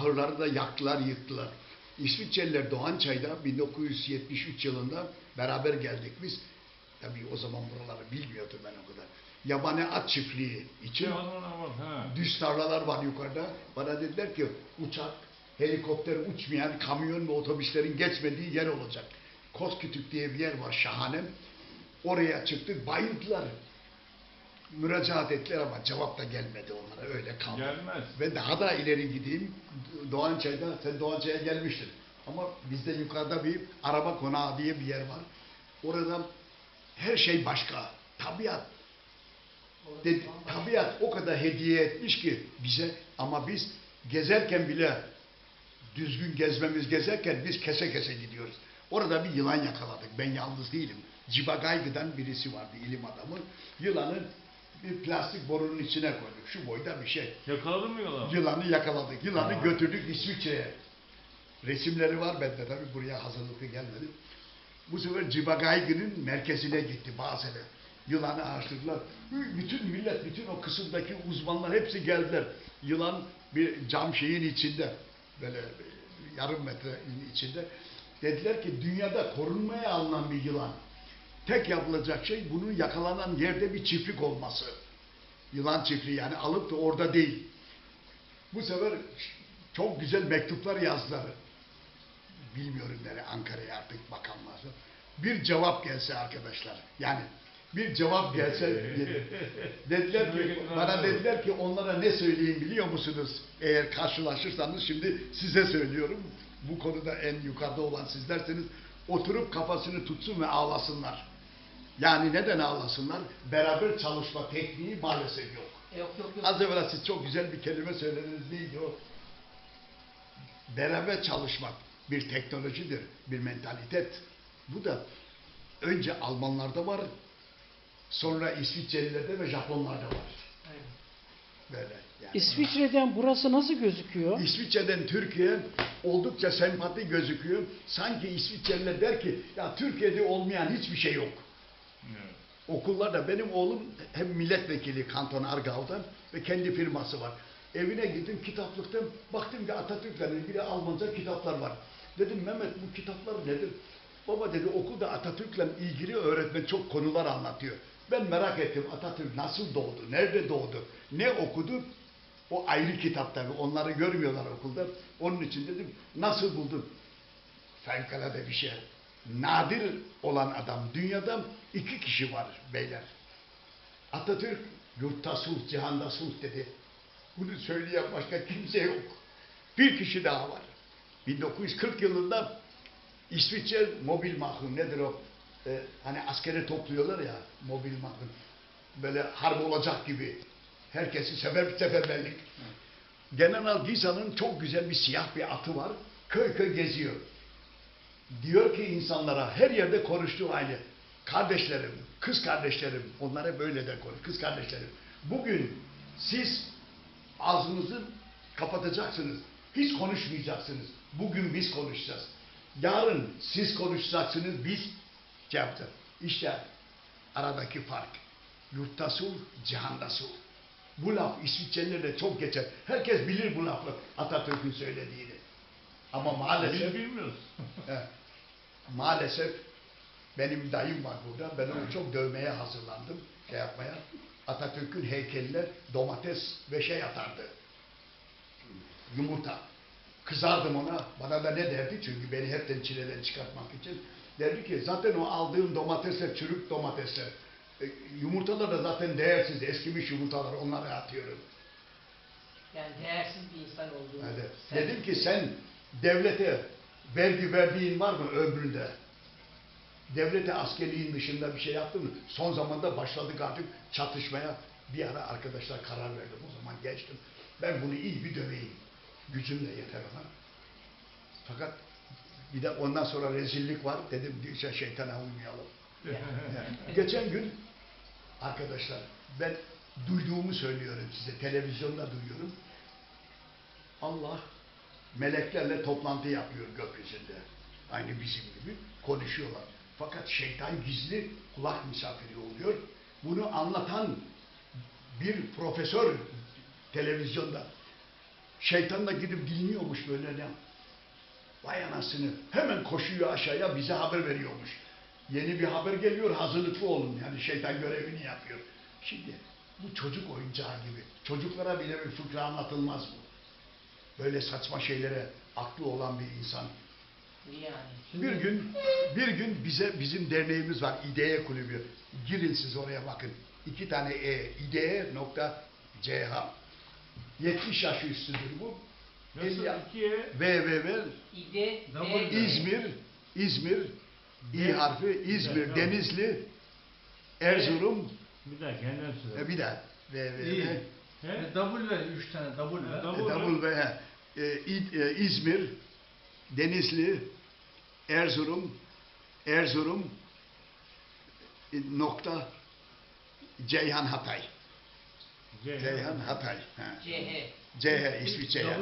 ahırları da yaktılar, yıktılar. İsviçreliler Doğançay'da 1973 yılında beraber geldik biz. Tabii o zaman buraları bilmiyordum ben o kadar. Yabani at çiftliği için düz tarlalar var yukarıda. Bana dediler ki uçak, helikopter uçmayan kamyon ve otobüslerin geçmediği yer olacak. Koskütük diye bir yer var şahane. Oraya çıktık bayıldılar. Müracaat ettiler ama cevap da gelmedi onlara öyle kaldı. Gelmez. Ve daha da ileri gideyim. Doğançay'da, sen Doğançay'a gelmiştin. Ama bizde yukarıda bir araba konağı diye bir yer var. Orada her şey başka. Tabiat. Dedi, tabiat o kadar hediye etmiş ki bize ama biz gezerken bile düzgün gezmemiz gezerken biz kese kese gidiyoruz. Orada bir yılan yakaladık. Ben yalnız değilim. Cibagaygı'dan birisi vardı ilim adamı. Yılanı bir plastik borunun içine koyduk. Şu boyda bir şey. Yakaladın mı yılanı? Yılanı yakaladık. Yılanı Aa. götürdük İsviçre'ye. Resimleri var bende tabii buraya hazırlıklı gelmedim. Bu sefer Cibagaygı'nın merkezine gitti Basel'e. Yılanı araştırdılar. Bütün millet, bütün o kısımdaki uzmanlar hepsi geldiler. Yılan bir cam şeyin içinde, böyle yarım metrenin içinde. Dediler ki dünyada korunmaya alınan bir yılan. Tek yapılacak şey bunun yakalanan yerde bir çiftlik olması. Yılan çiftliği yani alıp da orada değil. Bu sefer çok güzel mektuplar yazdılar. Bilmiyorum nereye Ankara'ya artık bakanlar. Bir cevap gelse arkadaşlar. Yani bir cevap gelse dediler ki bana dediler ki onlara ne söyleyeyim biliyor musunuz? Eğer karşılaşırsanız şimdi size söylüyorum. Bu konuda en yukarıda olan sizlerseniz oturup kafasını tutsun ve ağlasınlar. Yani neden ağlasınlar? Beraber çalışma tekniği maalesef yok. Yok yok yok. Az evvel siz çok güzel bir kelime söylediniz neydi o? Beraber çalışmak bir teknolojidir, bir mentalitet. Bu da önce Almanlarda var, sonra İsviçrelilerde ve Japonlarda var. Aynen. Böyle yani. İsviçre'den burası nasıl gözüküyor? İsviçre'den Türkiye oldukça sempati gözüküyor. Sanki İsviçreliler der ki ya Türkiye'de olmayan hiçbir şey yok. Okullarda benim oğlum hem milletvekili Kanton Argav'dan ve kendi firması var. Evine gittim kitaplıktan baktım ki Atatürk'le ilgili Almanca kitaplar var. Dedim Mehmet bu kitaplar nedir? Baba dedi okulda Atatürk'le ilgili öğretmen çok konular anlatıyor. Ben merak ettim Atatürk nasıl doğdu, nerede doğdu, ne okudu? O ayrı kitap tabii onları görmüyorlar okulda. Onun için dedim nasıl buldun? Fevkalade bir şey. Nadir olan adam. Dünyada iki kişi var beyler. Atatürk yurtta sulh, cihanda sulh dedi. Bunu söyleyen başka kimse yok. Bir kişi daha var. 1940 yılında İsviçre mobil mahkum nedir o? Ee, hani askere topluyorlar ya mobil mahkum. Böyle harp olacak gibi. Herkesi sefer seferberlik. General Gisa'nın çok güzel bir siyah bir atı var. Köy köy geziyor. Diyor ki insanlara her yerde konuştuğu aynı. Kardeşlerim, kız kardeşlerim, onlara böyle de konuş. Kız kardeşlerim. Bugün siz ağzınızı kapatacaksınız. Hiç konuşmayacaksınız. Bugün biz konuşacağız. Yarın siz konuşacaksınız, biz şey yapacağız. İşte aradaki fark. Yurtta sulh, cihanda sulh. Bu laf İsviçrelilerde çok geçer. Herkes bilir bu lafı Atatürk'ün söylediğini. Ama maalesef Biz bilmiyoruz. Maalesef benim dayım var burada. Ben onu çok dövmeye hazırlandım. Şey yapmaya. Atatürk'ün heykeline domates ve şey atardı. Yumurta. Kızardım ona. Bana da ne derdi? Çünkü beni hepten çileden çıkartmak için. Derdi ki zaten o aldığın domatesler çürük domatesler. E, yumurtalar da zaten değersiz. Eskimiş yumurtalar. Onları atıyorum. Yani değersiz bir insan olduğunu. Evet. Dedim ki sen devlete vergi verdiğin var mı ömründe? Devlete askerliğin dışında bir şey yaptın mı? Son zamanda başladık artık çatışmaya. Bir ara arkadaşlar karar verdim. O zaman geçtim. Ben bunu iyi bir döveyim. Gücüm de yeter ona. Fakat bir de ondan sonra rezillik var. Dedim işte şeytana uymayalım. Yani geçen gün arkadaşlar ben duyduğumu söylüyorum size. Televizyonda duyuyorum. Allah meleklerle toplantı yapıyor gökyüzünde. Aynı bizim gibi konuşuyorlar. Fakat şeytan gizli kulak misafiri oluyor. Bunu anlatan bir profesör televizyonda şeytan da gidip dinliyormuş böyle ne? Vay anasını. Hemen koşuyor aşağıya bize haber veriyormuş. Yeni bir haber geliyor hazırlıklı olun. Yani şeytan görevini yapıyor. Şimdi bu çocuk oyuncağı gibi. Çocuklara bile bir fıkra anlatılmaz bu. Böyle saçma şeylere aklı olan bir insan. Yani. Bir gün bir gün bize bizim derneğimiz var İdeye Kulübü. Girin siz oraya bakın. İki tane E İdeye nokta CH. 70 yaş üstüdür bu. Nasıl Elli- ikiye? www İde, İzmir İzmir İ harfi İzmir. Denizli Erzurum Bir daha kendin söyle. e, bir daha www İyi. He? E, W üç tane W. W e, e, İzmir Denizli Erzurum Erzurum e, nokta Ceyhan Hatay. Ceyhan Hatay ha. CH. CH İsviçre W